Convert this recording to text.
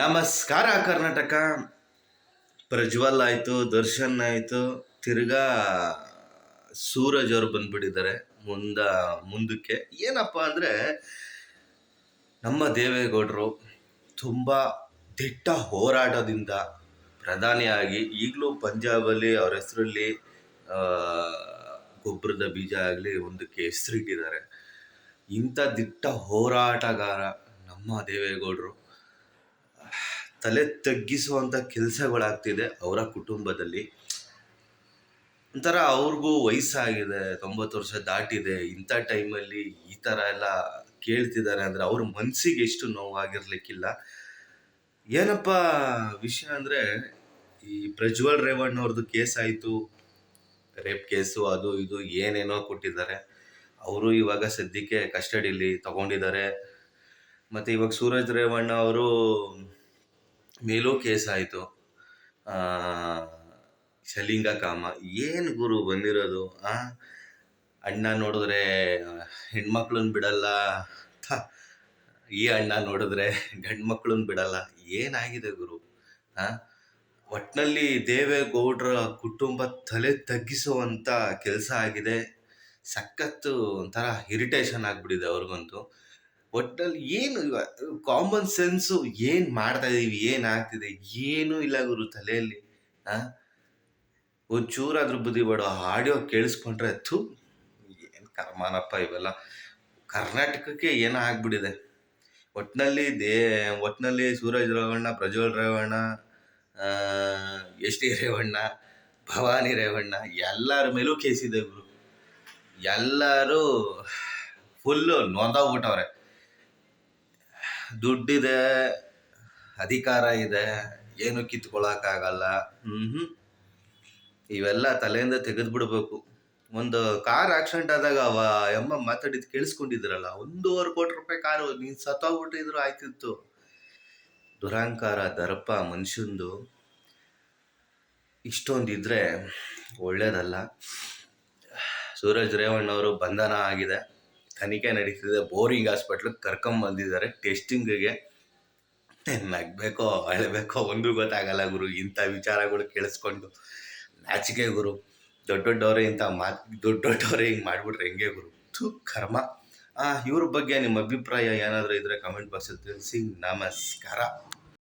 ನಮಸ್ಕಾರ ಕರ್ನಾಟಕ. ಪ್ರಜ್ವಲ್ ಆಯಿತು, ದರ್ಶನ್ ಆಯಿತು, ತಿರ್ಗಾ ಸೂರಜ್ ಅವರು ಬಂದ್ಬಿಟ್ಟಿದ್ದಾರೆ ಮುಂದ, ಮುಂದಕ್ಕೆ. ಏನಪ್ಪ ಅಂದರೆ ನಮ್ಮ ದೇವೇಗೌಡರು ತುಂಬ ದಿಟ್ಟ ಹೋರಾಟದಿಂದ ಪ್ರಧಾನಿಯಾಗಿ ಈಗಲೂ ಪಂಜಾಬಲ್ಲಿ ಅವ್ರ ಹೆಸರಲ್ಲಿ ಗೊಬ್ಬರದ ಬೀಜ ಆಗಲಿ ಒಂದಕ್ಕೆ ಹೆಸರಿಟ್ಟಿದ್ದಾರೆ. ಇಂಥ ದಿಟ್ಟ ಹೋರಾಟಗಾರ ನಮ್ಮ ದೇವೇಗೌಡರು. ತಲೆ ತಗ್ಗಿಸುವಂಥ ಕೆಲಸಗಳಾಗ್ತಿದೆ ಅವರ ಕುಟುಂಬದಲ್ಲಿ. ಒಂಥರ ಅವ್ರಿಗೂ ವಯಸ್ಸಾಗಿದೆ, ತೊಂಬತ್ತು ವರ್ಷ ದಾಟಿದೆ, ಇಂಥ ಟೈಮಲ್ಲಿ ಈ ಥರ ಎಲ್ಲ ಕೇಳ್ತಿದ್ದಾರೆ ಅಂದರೆ ಅವ್ರ ಮನಸ್ಸಿಗೆ ಎಷ್ಟು ನೋವಾಗಿರ್ಲಿಕ್ಕಿಲ್ಲ. ಏನಪ್ಪ ವಿಷಯ ಅಂದರೆ, ಈ ಪ್ರಜ್ವಲ್ ರೇವಣ್ಣ ಅವ್ರದ್ದು ಕೇಸ್ ಆಯಿತು, ರೇಪ್ ಕೇಸು ಅದು ಇದು ಏನೇನೋ ಕೊಟ್ಟಿದ್ದಾರೆ. ಅವರು ಇವಾಗ ಸದ್ಯಕ್ಕೆ ಕಸ್ಟಡಿಲಿ ತಗೊಂಡಿದ್ದಾರೆ. ಮತ್ತು ಇವಾಗ ಸೂರಜ್ ರೇವಣ್ಣ ಅವರು ಮೇಲೂ ಕೇಸಾಯಿತು ಶಲಿಂಗ ಕಾಮ, ಏನು ಗುರು ಬಂದಿರೋದು, ಆ? ಅಣ್ಣ ನೋಡಿದ್ರೆ ಹೆಣ್ಮಕ್ಳನ್ನ ಬಿಡಲ್ಲ. ಈ ಅಣ್ಣ ನೋಡಿದ್ರೆ ಗಂಡು ಮಕ್ಕಳನ್ನ ಬಿಡಲ್ಲ. ಏನಾಗಿದೆ ಗುರು? ಹಾಂ ಒಟ್ಟಿನಲ್ಲಿ ದೇವೇಗೌಡರ ಕುಟುಂಬ ತಲೆ ತಗ್ಗಿಸುವಂಥ ಕೆಲಸ ಆಗಿದೆ. ಸಖತ್ತು ಒಂಥರ ಇರಿಟೇಷನ್ ಆಗಿಬಿಟ್ಟಿದೆ ಅವ್ರಿಗಂತೂ. ಒಟ್ಟಲ್ಲಿ ಏನು ಕಾಮನ್ ಸೆನ್ಸು ಏನು ಮಾಡ್ತಾ ಇದೀವಿ, ಏನು ಆಗ್ತಿದೆ, ಏನೂ ಇಲ್ಲ ಗುರು ತಲೆಯಲ್ಲಿ. ಆ? ಒಂಚೂರಾದ್ರೂ ಬುದ್ಧಿ ಬೇಡ ಆಡಿಯೋ ಕೇಳಿಸ್ಕೊಂಡ್ರೆ ಥು, ಏನು ಕರ್ಮಾನಪ್ಪ ಇವೆಲ್ಲ. ಕರ್ನಾಟಕಕ್ಕೆ ಏನೋ ಆಗ್ಬಿಟ್ಟಿದೆ. ಒಟ್ಟಿನಲ್ಲಿ ದೇ ಒಟ್ಟಿನಲ್ಲಿ ಸೂರಜ್ ರೇವಣ್ಣ, ಪ್ರಜ್ವಲ್ ರೇವಣ್ಣ ಎಸ್ ಟಿ ರೇವಣ್ಣ, ಭವಾನಿ ರೇವಣ್ಣ, ಎಲ್ಲರ ಮೇಲೂ ಕೇಸಿದೆ ಗುರು. ಎಲ್ಲರೂ ಫುಲ್ಲು ನೊಂದೋಗ್ಬಿಟ್ಟವ್ರೆ. ದುಡ್ಡಿದೆ ಅಧಿಕಾರ ಇದೆ ಏನು ಕಿತ್ಕೊಳಕ್ಕಾಗಲ್ಲ. ಹ್ಞೂ ಇವೆಲ್ಲ ತಲೆಯಿಂದ ತೆಗೆದುಬಿಡ್ಬೇಕು. ಒಂದು ಕಾರ್ ಆಕ್ಸಿಡೆಂಟ್ ಆದಾಗ ಅವ ಎಮ್ಮ ಮಾತಾಡಿದ್ದು ಕೇಳಿಸ್ಕೊಂಡಿದ್ರಲ್ಲ ಒಂದೂವರೆ ಕೋಟಿ ರೂಪಾಯಿ ಕಾರು ನೀನು ಸತ್ತೋಗ್ಬಿಟ್ಟಿದ್ರು ಆಯ್ತಿತ್ತು. ದುರಹಂಕಾರ ದರ್ಪ ಮನುಷ್ಯಂದು ಇಷ್ಟೊಂದಿದ್ರೆ ಒಳ್ಳೇದಲ್ಲ. ಸೂರಜ್ ರೇವಣ್ಣವರು ಬಂಧನ ಆಗಿದೆ. ತನಿಖೆ ನಡೀತಿದೆ. ಬೋರಿಂಗ್ ಹಾಸ್ಪಿಟ್ಲಿಗೆ ಕರ್ಕೊಂಬಂದಿದ್ದಾರೆ ಟೆಸ್ಟಿಂಗಿಗೆ ನಗ್ಬೇಕೋ ಅಳಬೇಕೋ ಒಂದು ಗೊತ್ತಾಗಲ್ಲ ಗುರು. ಇಂಥ ವಿಚಾರಗಳು ಕೇಳಿಸ್ಕೊಂಡು. ನಾಚಿಕೆ ಗುರು. ದೊಡ್ಡ ದೊಡ್ಡವರೇ ಇಂಥ ಮಾತು, ದೊಡ್ಡ ದೊಡ್ಡವರೇ ಹಿಂಗೆ ಮಾಡಿಬಿಟ್ರೆ ಹೆಂಗೆ ಗುರು? ತು ಕರ್ಮ. ಇವ್ರ ಬಗ್ಗೆ ನಿಮ್ಮ ಅಭಿಪ್ರಾಯ ಏನಾದರೂ ಇದ್ದರೆ ಕಮೆಂಟ್ ಬಾಕ್ಸಲ್ಲಿ ತಿಳಿಸಿ. ನಮಸ್ಕಾರ.